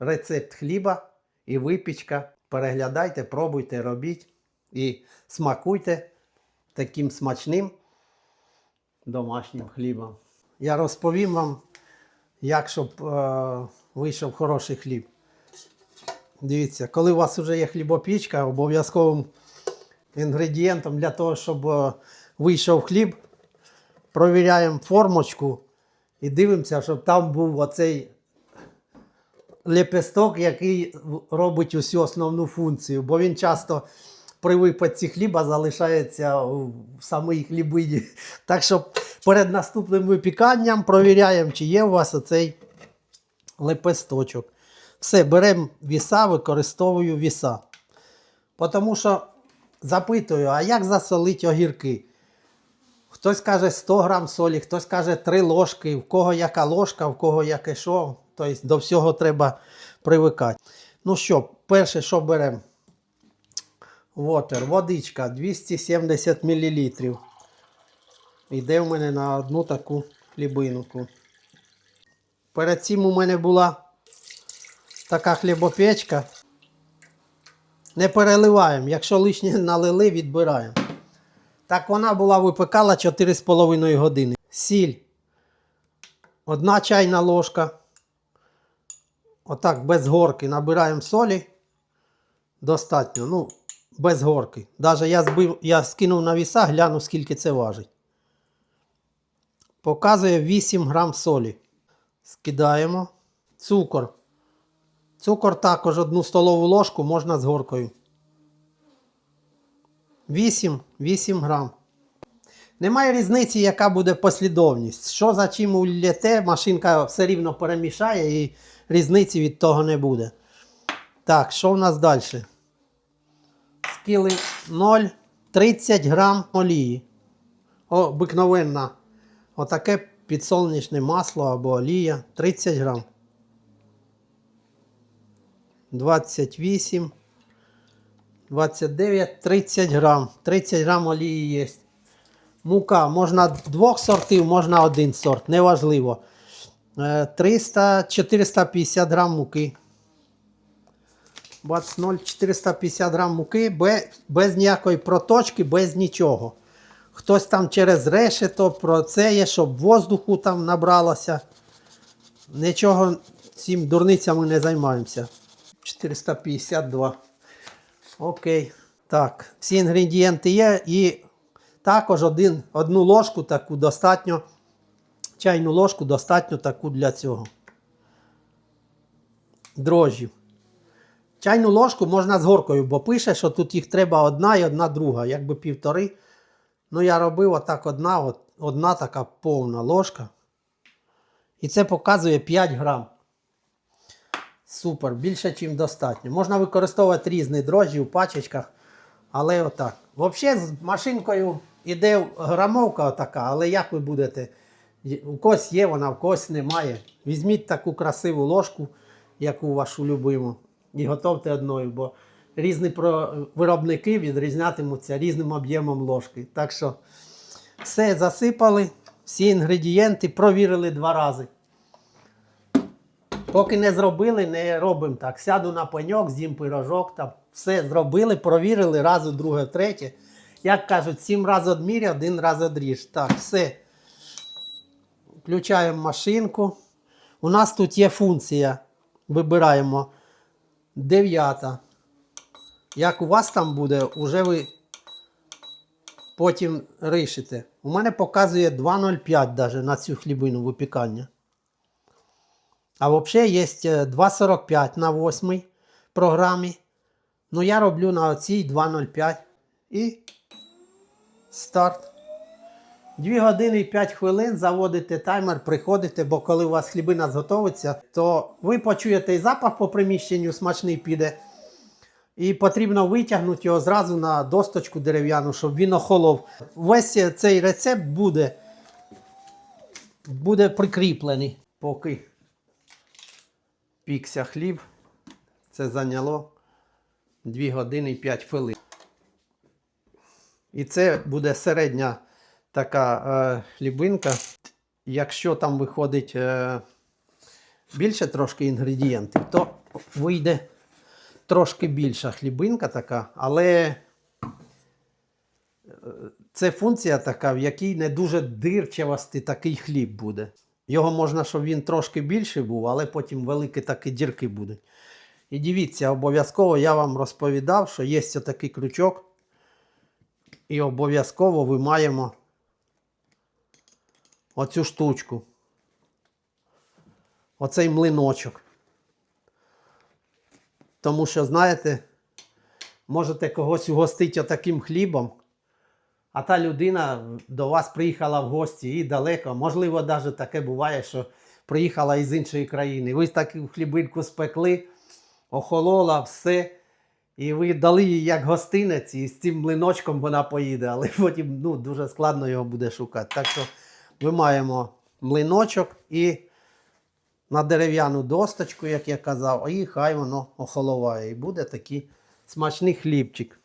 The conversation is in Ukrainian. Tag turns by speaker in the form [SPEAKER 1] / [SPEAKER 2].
[SPEAKER 1] рецепт хліба і випічка. Переглядайте, пробуйте, робіть і смакуйте таким смачним домашнім хлібом. Я розповім вам, як щоб е, вийшов хороший хліб. Дивіться, коли у вас вже є хлібопічка, обов'язковим інгредієнтом для того, щоб е, вийшов хліб, провіряємо формочку і дивимося, щоб там був оцей лепесток, який робить усю основну функцію. Бо він часто при випадці хліба залишається в самій хлібині. Так що перед наступним випіканням провіряємо, чи є у вас оцей лепесточок. Все, беремо віса, використовую віса. Тому що запитую, а як засолити огірки? Хтось каже 100 грам солі, хтось каже 3 ложки, в кого яка ложка, в кого яке що. Тобто до всього треба привикати. Ну що, перше, що беремо? Water, водичка 270 мл. Йде в мене на одну таку хлібинку. Перед цим у мене була така хлібопечка. Не переливаємо. Якщо лишнє налили, відбираємо. Так вона була випекала 4,5 години. Сіль. Одна чайна ложка. Отак без горки набираємо солі. Достатньо. Ну, без горки. Даже я збив, я скинув на віса, гляну, скільки це важить. Показує 8 грам солі. Скидаємо. Цукор. Цукор також одну столову ложку можна з горкою. 8, 8 грам. Немає різниці, яка буде послідовність. Що за чим улєте, машинка все рівно перемішає і різниці від того не буде. Так, що в нас далі? Скили 0, 30 грам олії. Обикновенна. Отаке підсолнечне масло або олія. 30 грам. 28, 29, 30 грам. 30 грам олії є. Мука можна двох сортів, можна один сорт, неважливо. Е, 300, 450 грам муки. 20, 450 грам муки без, без ніякої проточки, без нічого. Хтось там через решето про це є, щоб воздуху там набралося. Нічого цим дурницями не займаємося. 452. Окей. Так, всі інгредієнти є. І також один, одну ложку таку достатньо. Чайну ложку достатньо таку для цього. Дрожжів. Чайну ложку можна з горкою, бо пише, що тут їх треба одна і одна друга, якби півтори. Ну, я робив отак одна, от, одна така повна ложка. І це показує 5 грам. Супер, більше, ніж достатньо. Можна використовувати різні дрожжі у пачечках, але отак. Взагалі, з машинкою іде грамовка така, але як ви будете? У когось є вона, у когось немає. Візьміть таку красиву ложку, яку вашу любиму, і готовте одною, бо різні виробники відрізнятимуться різним об'ємом ложки. Так що все засипали, всі інгредієнти провірили два рази. Поки не зробили, не робимо так. Сяду на пеньок, з'їм пирожок, там все зробили, провірили разу, друге, третє. Як кажуть, сім разів одміряв, один раз одріж. Так, все. Включаємо машинку. У нас тут є функція. Вибираємо дев'ята. Як у вас там буде, уже ви потім рішите. У мене показує 2,05 даже на цю хлібину випікання. А взагалі є 2,45 на 8 програмі. Ну, я роблю на оцій 2,05. І старт. 2 години і 5 хвилин заводите таймер, приходите, бо коли у вас хлібина зготовиться, то ви почуєте і запах по приміщенню смачний піде. І потрібно витягнути його зразу на досточку дерев'яну, щоб він охолов. Весь цей рецепт буде, буде прикріплений, поки пікся хліб. Це зайняло 2 години і 5 хвилин. І це буде середня така е, хлібинка. Якщо там виходить е, більше трошки інгредієнтів, то вийде трошки більша хлібинка така, але е, це функція така, в якій не дуже дирчавостий такий хліб буде. Його можна, щоб він трошки більший був, але потім великі такі дірки будуть. І дивіться, обов'язково я вам розповідав, що є такий крючок. І обов'язково вимаємо оцю штучку. Оцей млиночок. Тому що, знаєте, можете когось угостити отаким хлібом, а та людина до вас приїхала в гості і далеко. Можливо, навіть таке буває, що приїхала із іншої країни. Ви таку хлібинку спекли, охолола, все. І ви дали їй як гостинець, і з цим млиночком вона поїде, але потім ну, дуже складно його буде шукати. Так що ми маємо млиночок і на дерев'яну досточку, як я казав, і хай воно охоловає. І буде такий смачний хлібчик.